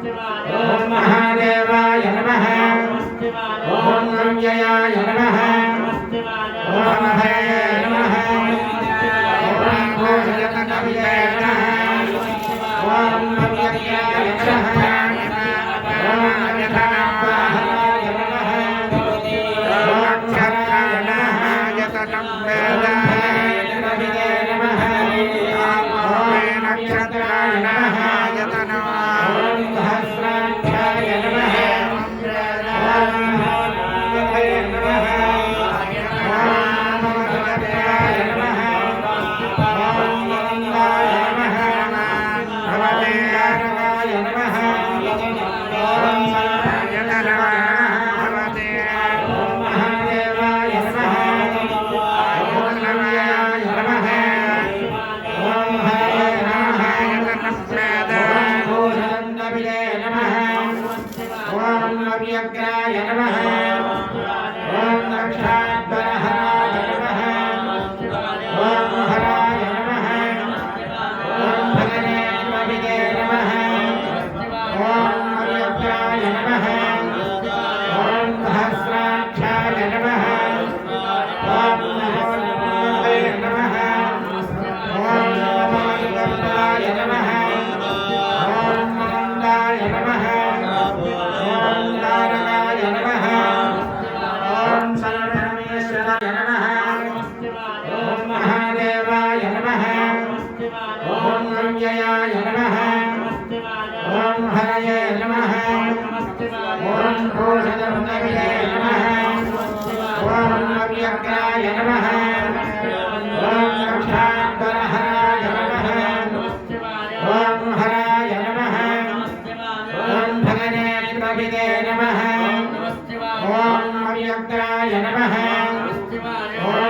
ॐ महादेवाय नमः। ॐ रम्ययाय नमः। ॐ नमः। ॐ घोषयतकविदे नमः। ॐ भगवत्याय नमः। Yeah. ॐ नव्यग्राय नमः ॐ दक्षाद्वरः ఓం అంజయాయ నమః. ఓం హరయ నమః. ఓం భూషణ హృదయ నమః. ఓం నవ్యగ్రాయ నమః. ఓం లక్షాంతరహరాయ నమః. ఓం హరాయ నమః. ఓం భగనేత్రభిదే నమః. ఓం నవ్యగ్రాయ నమః. ఓం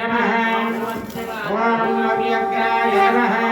नमः ॐ अव्यग्राय नमः